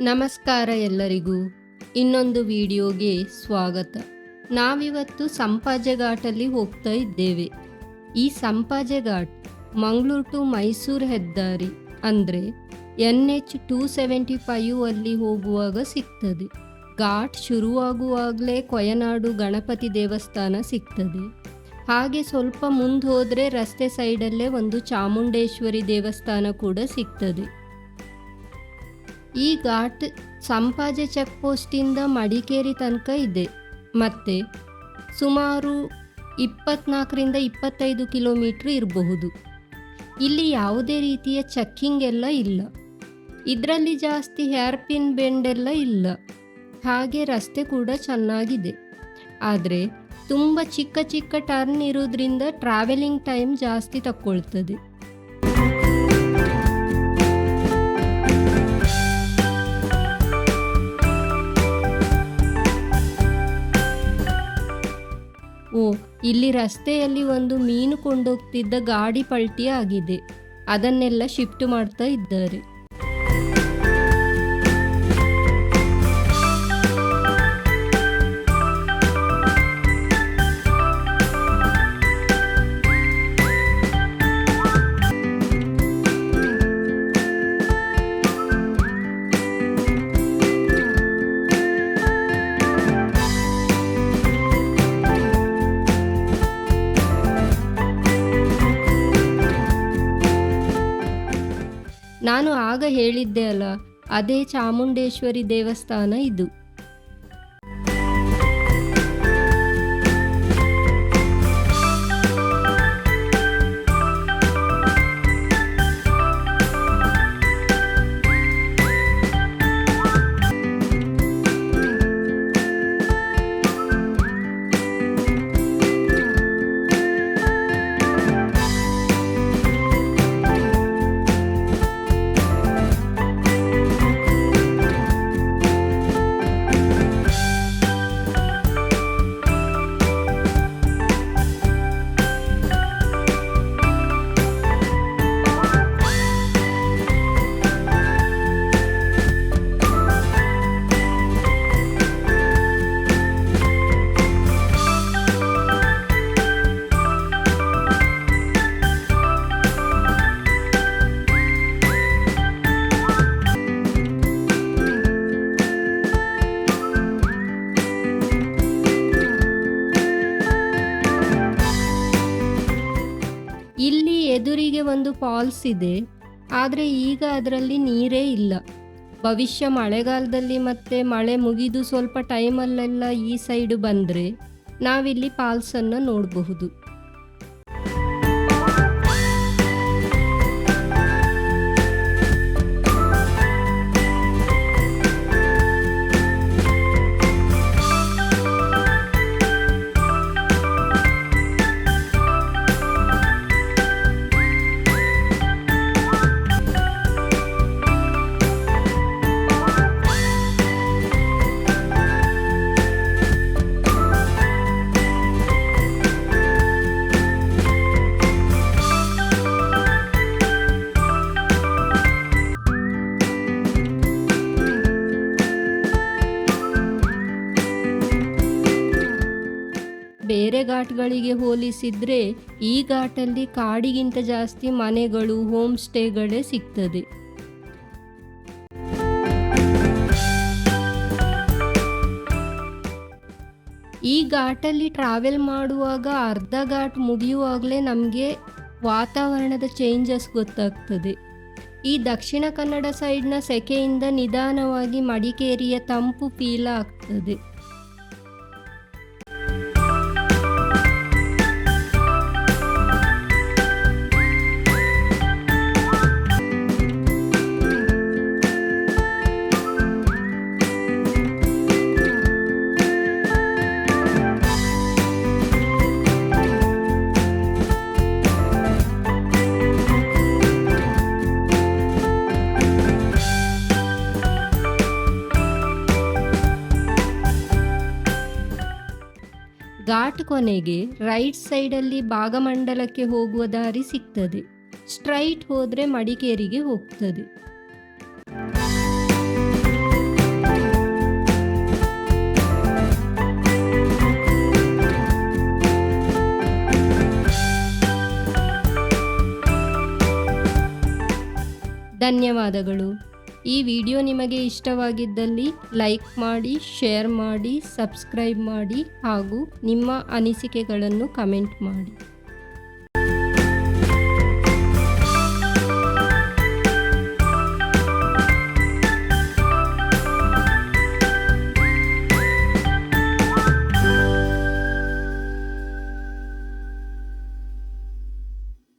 ನಮಸ್ಕಾರ ಎಲ್ಲರಿಗೂ. ಇನ್ನೊಂದು ವಿಡಿಯೋಗೆ ಸ್ವಾಗತ. ನಾವಿವತ್ತು ಸಂಪಾಜೆ ಘಾಟಲ್ಲಿ ಹೋಗ್ತಾ ಇದ್ದೇವೆ. ಈ ಸಂಪಾಜೆ ಘಾಟ್ ಮಂಗಳೂರು ಟು ಮೈಸೂರು ಹೆದ್ದಾರಿ ಅಂದರೆ N H two seventy five ಅಲ್ಲಿ ಹೋಗುವಾಗ ಸಿಗ್ತದೆ. ಘಾಟ್ ಶುರುವಾಗುವಾಗಲೇ ಕೊಯನಾಡು ಗಣಪತಿ ದೇವಸ್ಥಾನ ಸಿಗ್ತದೆ. ಹಾಗೆ ಸ್ವಲ್ಪ ಮುಂದೆ ಹೋದರೆ ರಸ್ತೆ ಸೈಡಲ್ಲೇ ಒಂದು ಚಾಮುಂಡೇಶ್ವರಿ ದೇವಸ್ಥಾನ ಕೂಡ ಸಿಗ್ತದೆ. ಈ ಘಾಟ್ ಸಂಪಾಜೆ ಚೆಕ್ ಪೋಸ್ಟಿಂದ ಮಡಿಕೇರಿ ತನಕ ಇದೆ. ಮತ್ತು ಸುಮಾರು ಇಪ್ಪತ್ನಾಲ್ಕರಿಂದ ಇಪ್ಪತ್ತೈದು ಕಿಲೋಮೀಟ್ರ್ ಇರಬಹುದು. ಇಲ್ಲಿ ಯಾವುದೇ ರೀತಿಯ ಚೆಕ್ಕಿಂಗ್ ಎಲ್ಲ ಇಲ್ಲ. ಇದರಲ್ಲಿ ಜಾಸ್ತಿ ಹೇರ್ ಪಿನ್ ಬೆಂಡೆಲ್ಲ ಇಲ್ಲ. ಹಾಗೆ ರಸ್ತೆ ಕೂಡ ಚೆನ್ನಾಗಿದೆ. ಆದರೆ ತುಂಬ ಚಿಕ್ಕ ಚಿಕ್ಕ ಟರ್ನ್ ಇರೋದ್ರಿಂದ ಟ್ರಾವೆಲಿಂಗ್ ಟೈಮ್ ಜಾಸ್ತಿ ತಕ್ಕೊಳ್ತದೆ. ಇಲ್ಲಿ ರಸ್ತೆಯಲ್ಲಿ ಒಂದು ಮೀನು ಕೊಂಡೋಗ್ತಿದ್ದ ಗಾಡಿ ಪಲ್ಟಿ ಆಗಿದೆ ಅದನ್ನೆಲ್ಲ ಶಿಫ್ಟ್ ಮಾಡ್ತಾ ಇದ್ದಾರೆ. ನಾನು ಆಗ ಹೇಳಿದ್ದೆ ಅಲ್ಲ ಅದೇ ಚಾಮುಂಡೇಶ್ವರಿ ದೇವಸ್ಥಾನ ಇದು. ಒಂದು ಫಾಲ್ಸ್ ಇದೆ. ಆದರೆ ಈಗ ಅದರಲ್ಲಿ ನೀರೇ ಇಲ್ಲ. ಭವಿಷ್ಯ ಮಳೆಗಾಲದಲ್ಲಿ ಮತ್ತೆ ಮಳೆ ಮುಗಿದು ಸ್ವಲ್ಪ ಟೈಮಲ್ಲೆಲ್ಲ ಈ ಸೈಡು ಬಂದರೆ ನಾವಿಲ್ಲಿ ಫಾಲ್ಸನ್ನು ನೋಡಬಹುದು. ಘಾಟ್ಗಳಿಗೆ ಹೋಲಿಸಿದ್ರೆ ಈ ಘಾಟಲ್ಲಿ ಕಾಡಿಗಿಂತ ಜಾಸ್ತಿ ಮನೆಗಳು, ಹೋಮ್ ಸ್ಟೇಗಳೇ ಸಿಗ್ತದೆ. ಈ ಘಾಟಲ್ಲಿ ಟ್ರಾವೆಲ್ ಮಾಡುವಾಗ ಅರ್ಧ ಘಾಟ್ ಮುಗಿಯುವಾಗಲೇ ನಮಗೆ ವಾತಾವರಣದ ಚೇಂಜಸ್ ಗೊತ್ತಾಗ್ತದೆ. ಈ ದಕ್ಷಿಣ ಕನ್ನಡ ಸೈಡ್ನ ಸೆಕೆಯಿಂದ ನಿಧಾನವಾಗಿ ಮಡಿಕೇರಿಯ ತಂಪು ಫೀಲ್ ಆಗ್ತದೆ. ಘಾಟ್ ಕೊನೆಗೆ ರೈಟ್ ಸೈಡಲ್ಲಿ ಭಾಗಮಂಡಲಕ್ಕೆ ಹೋಗುವ ದಾರಿ ಸಿಗ್ತದೆ. ಸ್ಟ್ರೈಟ್ ಹೋದರೆ ಮಡಿಕೇರಿಗೆ ಹೋಗ್ತದೆ. ಧನ್ಯವಾದಗಳು. ಈ ವಿಡಿಯೋ ನಿಮಗೆ ಇಷ್ಟವಾಗಿದ್ದಲ್ಲಿ ಲೈಕ್ ಮಾಡಿ, ಶೇರ್ ಮಾಡಿ, ಸಬ್ಸ್ಕ್ರೈಬ್ ಮಾಡಿ ಹಾಗೂ ನಿಮ್ಮ ಅನಿಸಿಕೆಗಳನ್ನು ಕಮೆಂಟ್ ಮಾಡಿ.